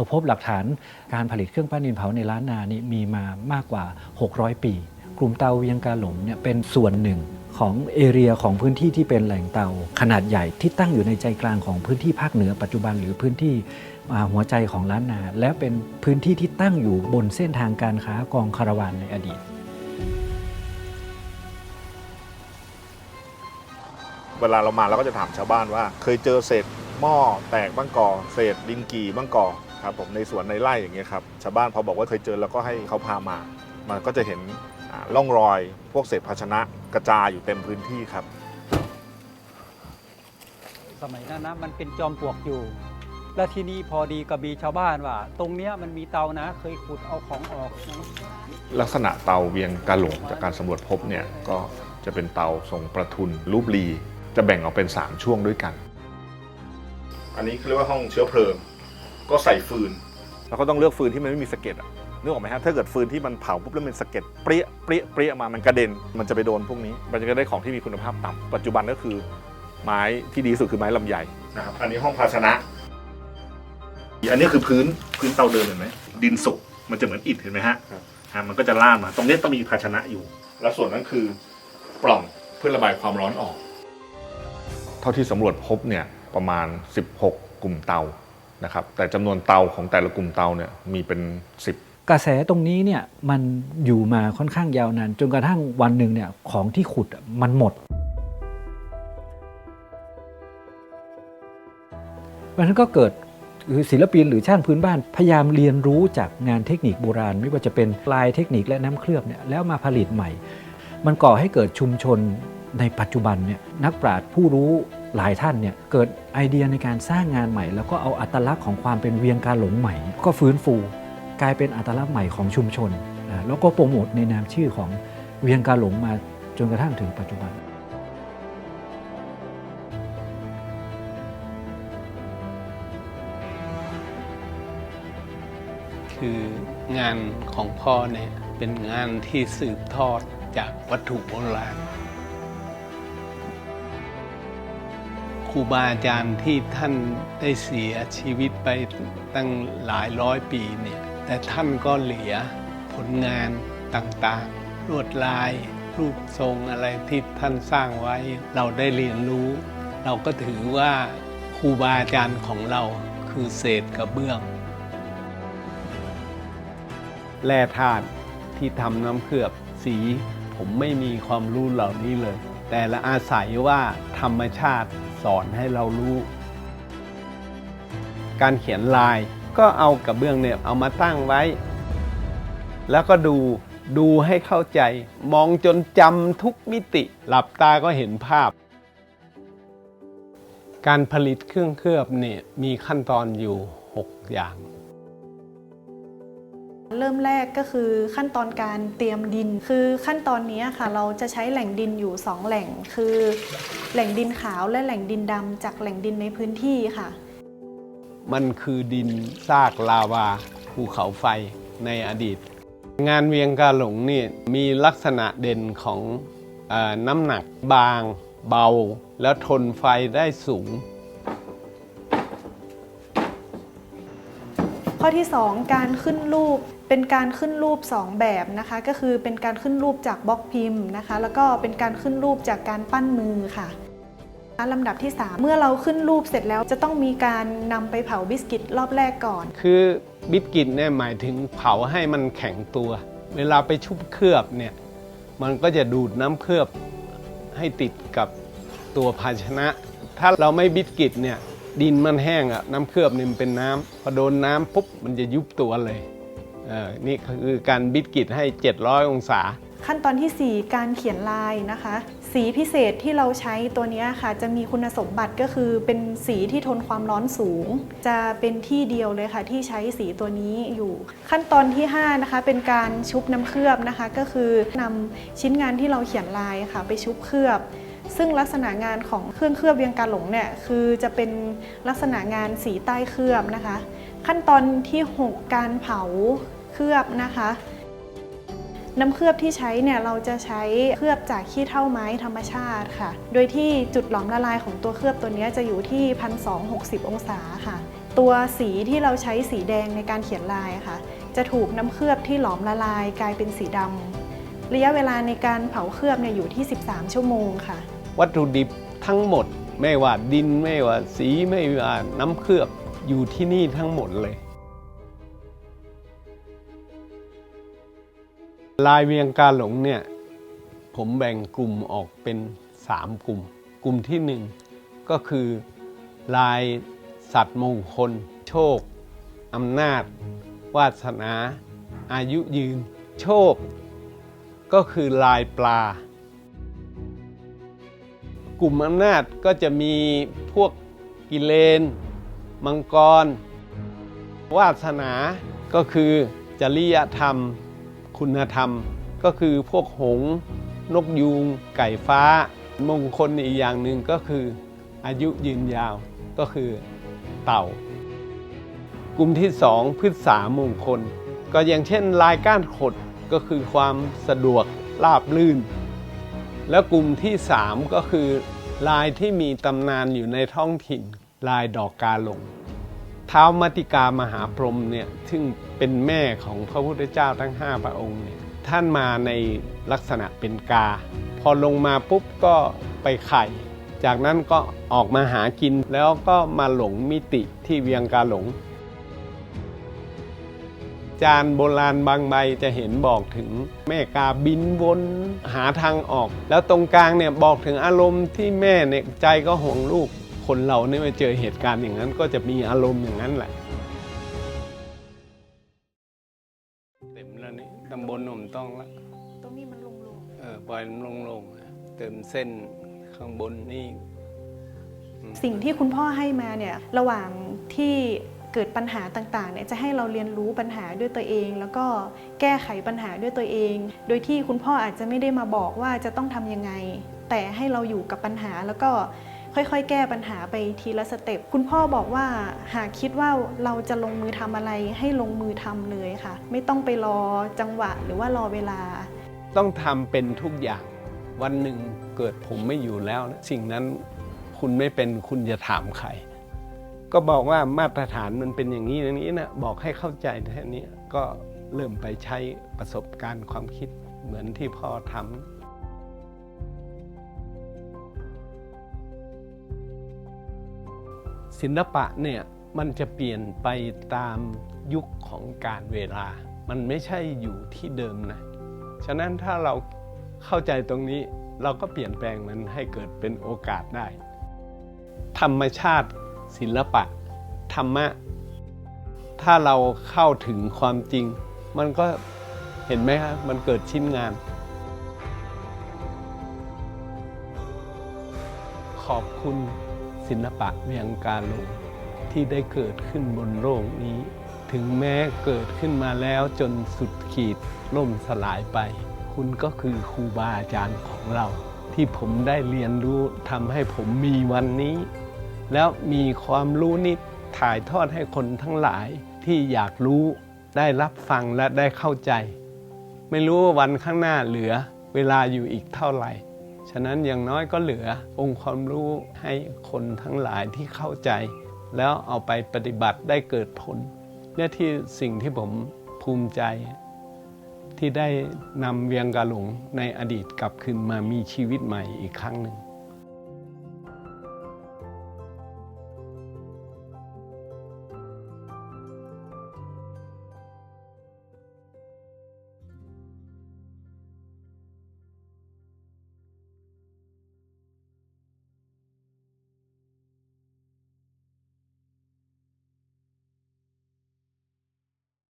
เราพบหลักฐานการผลิตเครื่องปั้นดินเผาในล้านนานี่มีมามากกว่า 600 ปี กลุ่มเตาเวียงกาหลงเนี่ยเป็นส่วนหนึ่งของเอเรียของพื้นที่ที่เป็นแหล่งเตาขนาดใหญ่ที่ตั้งอยู่ในใจกลางของพื้นที่ภาคเหนือปัจจุบันหรือพื้นที่หัวใจของล้านนา และเป็นพื้นที่ที่ตั้งอยู่บนเส้นทางการค้ากองคาราวานในอดีตเวลาเรามาเราก็จะถามชาวบ้านว่า เคยเจอเศษหม้อแตกบ้างก่อเศษดินกี่บ้างก่อ ครับผมในสวนในไร่อย่างเงี้ยครับชาวบ้านพอบอกว่าเคยเจอแล้วก็ให้เขาพามา มันก็จะเห็นอ่าร่องรอย พวกเศษภาชนะกระจายอยู่เต็มพื้นที่ครับ สมัยนั้นนะมันเป็นจอมปลวกอยู่ แล้วทีนี้พอดีกับมีชาวบ้านว่า ตรงเนี้ยมันมีเตานะ เคยขุดเอาของออกนะลักษณะเตาเวียงกาหลงจากการสำรวจพบเนี่ยก็จะเป็นเตาทรงประทุนรูปรี จะแบ่งออกเป็น 3 ช่วงด้วยกัน อันนี้เขาเรียกว่าห้องเชื้อเพลิง ก็ใส่ฟืน แล้วก็ต้องเลือกฟืนที่มันไม่มีสะเก็ดอะนึกออกไหมฮะถ้าเกิดฟืนที่มันเผาปุ๊บแล้วมันสะเก็ดเปรี้ยเปรี้ยเปรี้ยมามันกระเด็น มันจะไปโดนพวกนี้ มันจะได้ของที่มีคุณภาพต่ำปัจจุบันก็คือ ไม้ที่ดีที่สุดคือไม้ลำไยนะครับอันนี้ห้องภาชนะ อันนี้คือพื้นพื้นเตาเดิมเห็นไหมดินสุกมันจะเหมือนอิฐเห็นไหมฮะอะมันก็จะล่านมา ตรงนี้ต้องมีภาชนะอยู่ แล้วส่วนนั้นคือปล่องเพื่อระบายความร้อนออก เท่าที่สำรวจพบเนี่ยประมาณ 16 กลุ่มเตา นะครับแต่จำนวนเตาของแต่ละกลุ่มเตาเนี่ยมีเป็น 10 กระแสตรงนี้เนี่ยมันอยู่มาค่อนข้างยาวนานจนกระทั่งวันหนึ่งเนี่ยของที่ขุดมันหมดเพราะฉะนั้นก็เกิดคือศิลปินหรือช่างพื้นบ้านพยายามเรียนรู้จากงานเทคนิคโบราณ ไม่ว่าจะเป็นลายเทคนิคและน้ำเคลือบเนี่ยแล้วมาผลิตใหม่ มันก่อให้เกิดชุมชนในปัจจุบันเนี่ยนักปราชญ์ผู้รู้ หลายท่านเนี่ยเกิดไอเดียในการสร้างงานใหม่ แล้วก็เอาอัตลักษณ์ของความเป็นเวียงกาหลงใหม่ ก็ฟื้นฟู กลายเป็นอัตลักษณ์ใหม่ของชุมชน แล้วก็โปรโมทในนามชื่อของเวียงกาหลงมาจนกระทั่งถึงปัจจุบันคืองานของพ่อเนี่ยเป็นงานที่สืบทอดจากวัตถุโบราณ ครูบาอาจารย์ที่ท่านได้เสียชีวิตไปตั้งหลายร้อยปีเนี่ยแต่ท่านก็เหลือผลงานต่างๆ ลวดลาย รูปทรงอะไรที่ท่านสร้างไว้ เราได้เรียนรู้ เราก็ถือว่าครูบาอาจารย์ของเราคือเศษกระเบื้อง แร่ธาตุที่ทำน้ำเคลือบสี ผมไม่มีความรู้เหล่านี้เลย แต่ละอาศัยว่าธรรมชาติสอนให้เรารู้ การเขียนลายก็เอากระเบื้องเนี่ยเอามาตั้งไว้ แล้วก็ดูดูให้เข้าใจ มองจนจำทุกมิติ หลับตาก็เห็นภาพ การผลิตเครื่องเคลือบเนี่ยมีขั้นตอนอยู่ 6 อย่าง ริ่มแรกก็คือขั้นตอนการเตรียมดิน คือขั้นตอนนี้ค่ะเราจะใช้แหล่งดินอยู่ 2 แหล่ง คือแหล่งดินขาวและแหล่งดินดำจากแหล่งดินในพื้นที่ค่ะ มันคือดินซากลาวาภูเขาไฟในอดีต งานเวียงกาหลงนี่มีลักษณะเด่นของอน้ำหนักบาง เบา แล้วทนไฟได้สูง ที่ 2 การขึ้นรูปเป็นการขึ้นรูป 2 แบบนะคะ ก็คือเป็นการขึ้นรูปจากบล็อกพิมพ์นะคะ แล้วก็เป็นการขึ้นรูปจากการปั้นมือค่ะลำดับที่ 3 เมื่อเราขึ้นรูปเสร็จแล้วจะต้องมีการนำไปเผาบิสกิตรอบแรกก่อน คือบิสกิตเนี่ยหมายถึงเผาให้มันแข็งตัว เวลาไปชุบเคลือบเนี่ยมันก็จะดูดน้ำเคลือบให้ติดกับตัวภาชนะ ถ้าเราไม่บิสกิตเนี่ย ดินมันแห้งอะน้ำเคลือบเนี่ยมันเป็นน้ำพอโดนน้ำปุ๊บมันจะยุบตัวเลยเออนี่คือการบิสกิตให้ 700 องศา ขั้นตอนทีสี่ 4 การเขียนลายนะคะ สีพิเศษที่เราใช้ตัวเนี้ยค่ะ จะมีคุณสมบัติก็คือเป็นสีที่ทนความร้อนสูง จะเป็นที่เดียวเลยค่ะ ที่ใช้สีตัวนี้อยู่ ขั้นตอนที่ 5 นะคะ เป็นการชุบน้ำเคลือบนะคะ ก็คือนำชิ้นงานที่เราเขียนลายค่ะ ไปชุบเคลือบ ซึ่งลักษณะงานของเครื่องเคลือบเวียงกาหลงเนี่ยคือจะเป็นลักษณะงานสีใต้เคลือบนะคะ ขั้นตอนที่ 6 การเผาเคลือบนะคะน้ำเคลือบที่ใช้เนี่ยเราจะใช้เคลือบจากขี้เถ้าไม้ธรรมชาติค่ะ โดยที่จุดหลอมละลายของตัวเคลือบตัวเนี้ยจะอยู่ที่ 1260 องศาค่ะ ตัวสีที่เราใช้สีแดงในการเขียนลายค่ะ จะถูกน้ำเคลือบที่หลอมละลายกลายเป็นสีดำระยะเวลาในการเผาเคลือบเนี่ยอยู่ที่ 13 ชั่วโมงค่ะ วัตถุดิบทั้งหมด ไม่ว่าดินไม่ว่าสีไม่ว่าน้ำเคลือบอยู่ที่นี่ทั้งหมดเลย ลายเวียงกาหลงเนี่ยผมแบ่งกลุ่มออกเป็น 3 กลุ่ม กลุ่มที่ 1 ก็คือลายสัตว์มงคล โชคอำนาจ วาสนา อายุยืน โชค ก็คือลายปลา กลุ่มอำนาจก็จะมีพวกกิเลน มังกร วาสนาก็คือจริยธรรม คุณธรรม ก็คือพวกหงส์นกยูง ไก่ฟ้า มงคลอีกอย่างหนึ่งก็คืออายุยืนยาวก็คือเต่า กลุ่มที่สองพฤกษามงคล ก็อย่างเช่นลายก้านขดก็คือความสะดวกราบลื่น แล้วกลุ่มที่ 3 ก็คือ ลายที่มีตำนานอยู่ในท้องถิ่น ลายดอกกาหลงท้าวมัติกามหาพรหมเนี่ยซึ่งเป็นแม่ของพระพุทธเจ้าทั้ง 5 พระองค์เนี่ยท่านมาในลักษณะเป็นกา พอลงมาปุ๊บก็ไปไข่ จากนั้นก็ออกมาหากินแล้วก็มาหลงมิติที่เวียงกาหลง จานโบราณบางใบจะเห็นบอกถึงแม่กาบินวนหาทางออก แล้วตรงกลางเนี่ยบอกถึงอารมณ์ที่แม่เนี่ยใจก็ห่วงลูก คนเราเนี่ยมาเจอเหตุการณ์อย่างนั้นก็จะมีอารมณ์อย่างนั้นแหละเต็มแล้วนี่ตำบลหนุ่มต้องละตรงนี้มันลงเออปล่อยมันลงๆเติมเส้นข้างบนนี่ๆสิ่งที่คุณพ่อให้มาเนี่ยระหว่างที่ เกิดปัญหาต่างๆเนี่ยจะให้เราเรียนรู้ปัญหาด้วยตัวเอง แล้วก็แก้ไขปัญหาด้วยตัวเอง โดยที่คุณพ่ออาจจะไม่ได้มาบอกว่าจะต้องทำยังไง แต่ให้เราอยู่กับปัญหาแล้วก็ค่อยๆ แก้ปัญหาไปทีละสเต็ป คุณพ่อบอกว่าหากคิดว่าเราจะลงมือทำอะไรให้ลงมือทำเลยค่ะ ไม่ต้องไปรอจังหวะหรือว่ารอเวลา ต้องทำเป็นทุกอย่างวันหนึ่งเกิดผมไม่อยู่แล้วนะสิ่งนั้นคุณไม่เป็นคุณจะถามใคร ก็บอกว่ามาตรฐานมันเป็นอย่างนี้อย่างนี้นะบอกให้เข้าใจแค่นี้ก็เริ่มไปใช้ประสบการณ์ความคิดเหมือนที่พ่อทำศิลปะเนี่ยมันจะเปลี่ยนไปตามยุคของการเวลา มันไม่ใช่อยู่ที่เดิมนะ ฉะนั้นถ้าเราเข้าใจตรงนี้เราก็เปลี่ยนแปลงมันให้เกิดเป็นโอกาสได้ ธรรมชาติ ศิลปะ ธรรมะ ถ้าเราเข้าถึงความจริง มันก็เห็นไหมครับมันเกิดชิ้นงาน ขอบคุณศิลปะเวียงกาลงที่ได้เกิดขึ้นบนโลกนี้ ถึงแม้เกิดขึ้นมาแล้วจนสุดขีดล่มสลายไป คุณก็คือครูบาอาจารย์ของเรา ที่ผมได้เรียนรู้ทำให้ผมมีวันนี้ แล้วมีความรู้นี้ถ่ายทอดให้คนทั้งหลายที่อยากรู้ได้รับฟังและได้เข้าใจ ไม่รู้ว่าวันข้างหน้าเหลือเวลาอยู่อีกเท่าไหร่ ฉะนั้นอย่างน้อยก็เหลือองค์ความรู้ให้คนทั้งหลายที่เข้าใจ แล้วเอาไปปฏิบัติได้เกิดผลเนี่ยที่สิ่งที่ผมภูมิใจที่ได้นำเวียงกาหลงในอดีตกลับคืนมามีชีวิตใหม่อีกครั้งหนึ่ง